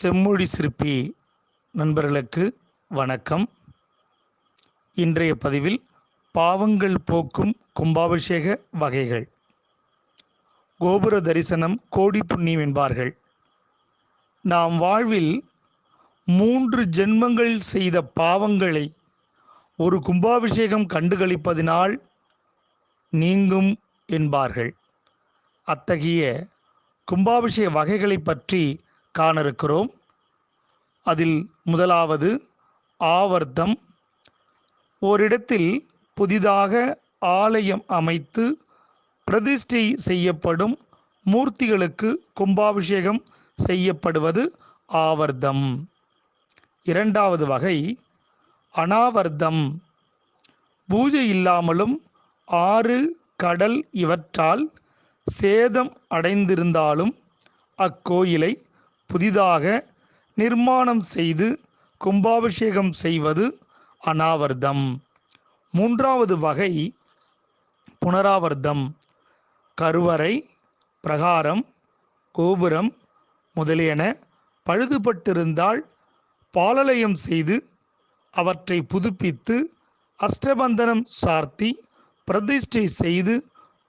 செம்மொழி சிற்பி நண்பர்களுக்கு வணக்கம். இன்றைய பதிவில் பாவங்கள் போக்கும் கும்பாபிஷேக வகைகள். கோபுர தரிசனம் கோடி புண்ணியம் என்பார்கள். நாம் வாழ்வில் மூன்று ஜென்மங்கள் செய்த பாவங்களை ஒரு கும்பாபிஷேகம் கண்டுகளிப்பதினால் நீங்கும் என்பார்கள். அத்தகைய கும்பாபிஷேக வகைகளை பற்றி காண இருக்கிறோம் அதில் முதலாவது ஆவர்த்தம். ஓரிடத்தில் புதிதாக ஆலயம் அமைத்து பிரதிஷ்டை செய்யப்படும் மூர்த்திகளுக்கு கும்பாபிஷேகம் செய்யப்படுவது ஆவர்த்தம். இரண்டாவது வகை அனாவர்த்தம். பூஜை இல்லாமலும் ஆறு கடல் இவற்றால் சேதம் அடைந்திருந்தாலும் அக்கோயிலை புதிதாக நிர்மாணம் செய்து கும்பாபிஷேகம் செய்வது அனாவர்தம் மூன்றாவது வகை புனராவர்த்தம். கருவறை பிரகாரம் கோபுரம் முதலியன பழுதுபட்டிருந்தால் பாலலயம் செய்து அவற்றை புதுப்பித்து அஷ்டபந்தனம் சார்த்தி பிரதிஷ்டை செய்து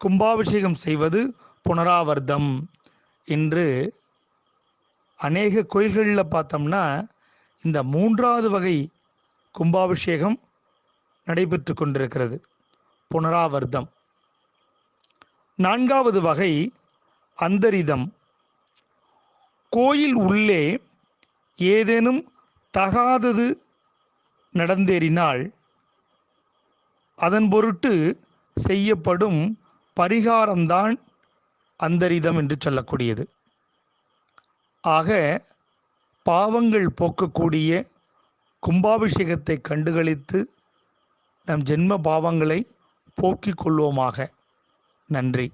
கும்பாபிஷேகம் செய்வது புனராவர்த்தம். என்று அநேக கோயில்களில் பார்த்தோம்னா இந்த மூன்றாவது வகை கும்பாபிஷேகம் நடைபெற்று கொண்டிருக்கிறது. புனராவர்த்தம். நான்காவது வகை அந்தரிதம். கோயில் உள்ளே ஏதேனும் தகாதது நடந்தேறினால் அதன் பொருட்டு செய்யப்படும் பரிகாரம்தான் அந்தரிதம் என்று சொல்லக்கூடியது. ஆக பாவங்கள் போக்கக்கூடிய கும்பாபிஷேகத்தை கண்டுகளித்து நம் ஜென்ம பாவங்களை போக்கிக் கொள்வோமாக. நன்றி.